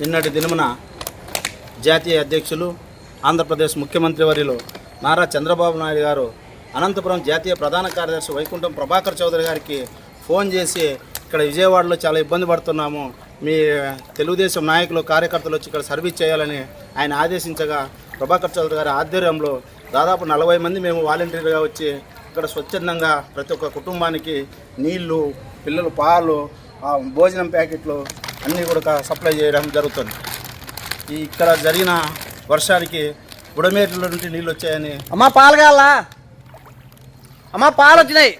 నిన్నటి దినమున జాతీయ అధ్యక్షులు ఆంధ్రప్రదేశ్ ముఖ్యమంత్రి వర్యులు నారా చంద్రబాబు నాయుడు గారు అనంతపురం జాతీయ ప్రధాన కార్యదర్శి వైకుంఠం ప్రభాకర్ చౌదరి గారికి ఫోన్ చేసి ఇక్కడ విజయవాడలో చాలా ఇబ్బంది పడుతున్నాము. మీ తెలుగుదేశం నాయకులు కార్యకర్తలు వచ్చి ఇక్కడ సర్వీస్ చేయాలని ఆయన ఆదేశించగా ప్రభాకర్ చౌదరి గారి ఆధ్వర్యంలో దాదాపు నలభై మంది మేము వాలంటీర్గా వచ్చి ఇక్కడ స్వచ్ఛందంగా ప్రతి ఒక్క కుటుంబానికి నీళ్ళు పిల్లలు పాలు భోజనం ప్యాకెట్లు అన్నీ కూడా సప్లై చేయడం జరుగుతుంది. ఈ ఇక్కడ జరిగిన వర్షానికి బుడమేట్ల నుండి నీళ్ళు వచ్చాయని అమ్మా పాలు కావాలా? అమ్మా పాలు వచ్చినాయి.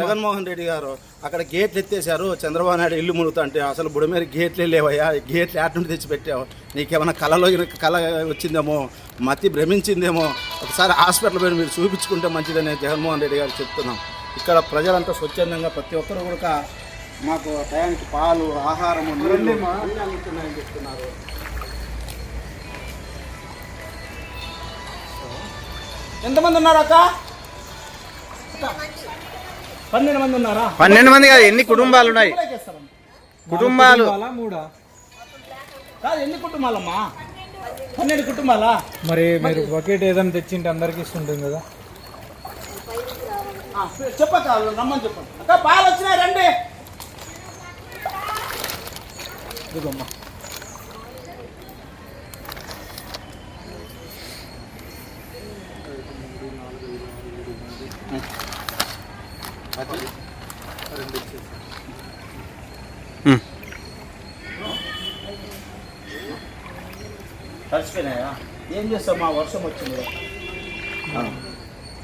జగన్మోహన్ రెడ్డి గారు అక్కడ గేట్లు ఎత్తేసారు చంద్రబాబు నాయుడు ఇల్లు మునుగుతా అంటే అసలు బుడమేరు గేట్లే లేవయ్యా గేట్లు ఆట నుండి తెచ్చి పెట్టావు నీకేమైనా కళలో కళ వచ్చిందేమో మతి భ్రమించిందేమో ఒకసారి హాస్పిటల్ పోయి మీరు చూపించుకుంటే మంచిదని జగన్మోహన్ రెడ్డి గారు చెప్తున్నాం. ఇక్కడ ప్రజలంతా స్వచ్ఛందంగా ప్రతి ఒక్కరు కూడా మాకు టయానికి పాలు అన్నీ అందుతున్నాయని చెప్తున్నారు. ఎంతమంది ఉన్నారు అక్క? పన్నెండు మంది ఉన్నారా? పన్నెండు మంది కాదు ఎన్ని కుటుంబాలు ఉన్నాయి? కుటుంబాలు. మూడా? కాదు ఎన్ని కుటుంబాలమ్మా? పన్నెండు కుటుంబాలా? మరి మీరు బకెట్ ఏదైనా తెచ్చింటే అందరికి ఇస్తుంటుంది కదా. ఆ, చెప్పక్క రమ్మని చెప్పండి. అక్క పాలు వచ్చినాయి రండి. ఇదిగోమ్మా తడిచిపోయినాయా? ఏం చేస్తాం మా వర్షం వచ్చింది.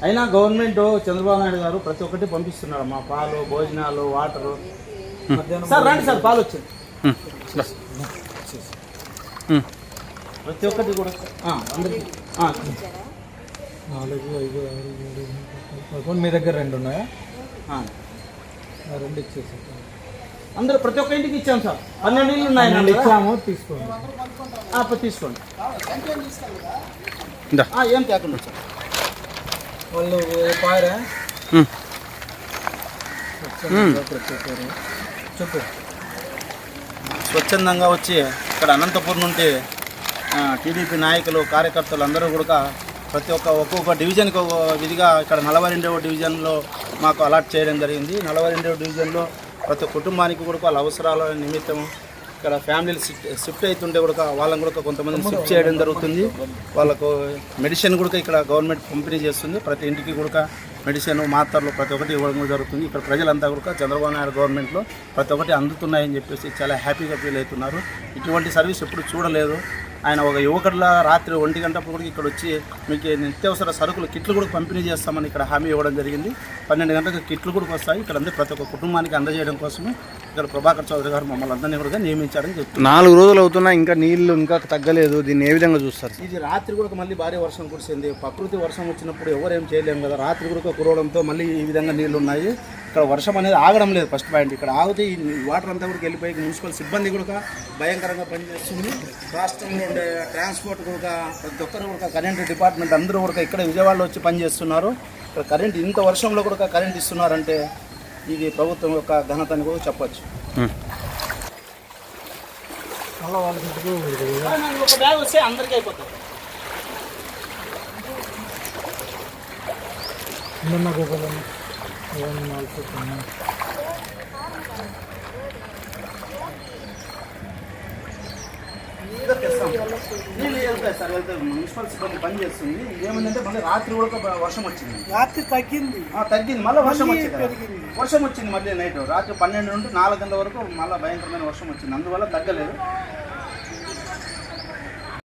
అయినా గవర్నమెంట్ చంద్రబాబు నాయుడు గారు ప్రతి ఒక్కటి పంపిస్తున్నారు మా పాలు భోజనాలు వాటరు. సార్ రండి సార్ పాలు వచ్చింది ప్రతి ఒక్కటి కూడా. ఆ, అందరికీ. ఆ, నాలుగు ఐదు ఆరు ఏడు పదకొండు. మీ దగ్గర రెండు ఉన్నాయా? ఆ. ఆ, రెండు ఇచ్చేసి అందరూ ప్రతి ఒక్క ఇంటికి ఇచ్చాం సార్. పన్నెండు ఇల్లు ఉన్నాయి ఇచ్చాము తీసుకోండి. తీసుకోండి. ఏం తేకుండా సార్ వాళ్ళు పాయరా? చెప్పు. స్వచ్ఛందంగా వచ్చి ఇక్కడ అనంతపురం నుండి టీడీపీ నాయకులు కార్యకర్తలు అందరూ కూడా ప్రతి ఒక్క ఒక్కొక్క డివిజన్కి ఒక విధిగా ఇక్కడ నలభై రెండవ డివిజన్లో మాకు అలాట్ చేయడం జరిగింది. నలభై రెండవ డివిజన్లో ప్రతి కుటుంబానికి కూడా వాళ్ళ అవసరాల నిమిత్తం ఇక్కడ ఫ్యామిలీలు షిఫ్ట్ అవుతుంటే కూడా వాళ్ళని కూడా కొంతమంది షిఫ్ట్ చేయడం జరుగుతుంది. వాళ్ళకు మెడిసిన్ కూడా ఇక్కడ గవర్నమెంట్ పంపిణీ చేస్తుంది. ప్రతి ఇంటికి కూడా మెడిసిన్ మాత్రలు ప్రతి ఒక్కటి ఇవ్వడం కూడా జరుగుతుంది. ఇక్కడ ప్రజలంతా కూడా చంద్రబాబు నాయుడు గవర్నమెంట్లో ప్రతి ఒక్కటి అందుతున్నాయని చెప్పేసి చాలా హ్యాపీగా ఫీల్ అవుతున్నారు. ఇటువంటి సర్వీస్ ఎప్పుడు చూడలేదు. ఆయన ఒక యువకుడిలా రాత్రి ఒంటి గంటప్పుడు కూడా ఇక్కడ వచ్చి మీకు నిత్యావసర సరుకులు కిట్లు కూడా పంపిణీ చేస్తామని ఇక్కడ హామీ ఇవ్వడం జరిగింది. పన్నెండు గంటలకు కిట్లు కూడా వస్తాయి. ఇక్కడ అందరూ ప్రతి ఒక్క కుటుంబానికి అందజేయడం కోసమే ఇక్కడ ప్రభాకర్ చౌదరి గారు మమ్మల్ని అందరినీ కూడా నియమించారని చెప్తున్నారు. నాలుగు రోజులు అవుతున్నా ఇంకా నీళ్ళు ఇంకా తగ్గలేదు. దీన్ని ఏ విధంగా చూస్తారు? ఇది రాత్రి కూడా మళ్ళీ భారీ వర్షం కురిసింది. ప్రకృతి వర్షం వచ్చినప్పుడు ఎవరేం చేయలేము కదా. రాత్రి కూడా కురవడంతో మళ్ళీ ఈ విధంగా నీళ్ళు ఉన్నాయి ఇక్కడ వర్షం అనేది ఆగడం లేదు ఫస్ట్ పాయింట్ ఇక్కడ ఆగితే ఈ వాటర్ అంతా కూడా వెళ్ళిపోయి మున్సిపల్ సిబ్బంది కూడా భయంకరంగా పనిచేస్తుంది. రాష్ట్రంలో ఉండే ట్రాన్స్పోర్ట్ కూడా ప్రతి ఒక్కరు కూడా కరెంట్ డిపార్ట్మెంట్ అందరూ కూడా ఇక్కడ విజయవాడలో వచ్చి పనిచేస్తున్నారు. ఇక్కడ కరెంట్ ఇంత వర్షంలో కూడా కరెంట్ ఇస్తున్నారంటే ఇది ప్రభుత్వం యొక్క ఘనత అని కూడా చెప్పొచ్చు. ఒక బ్యాగ్ వస్తే అందరికీ అయిపోతుంది. గోపాలన్న ఏమన్నా నాలుగు సార్ వెళ్తాయి మున్సిపల్ సిబ్బంది పని చేస్తుంది ఏమైందంటే మళ్ళీ రాత్రి కూడా వర్షం వచ్చింది రాత్రి తగ్గింది. తగ్గింది మళ్ళీ వర్షం వచ్చింది వర్షం వచ్చింది మళ్ళీ నైట్. రాత్రి పన్నెండు నుండి నాలుగు గంటల వరకు మళ్ళీ భయంకరమైన వర్షం వచ్చింది. అందువల్ల తగ్గలేదు.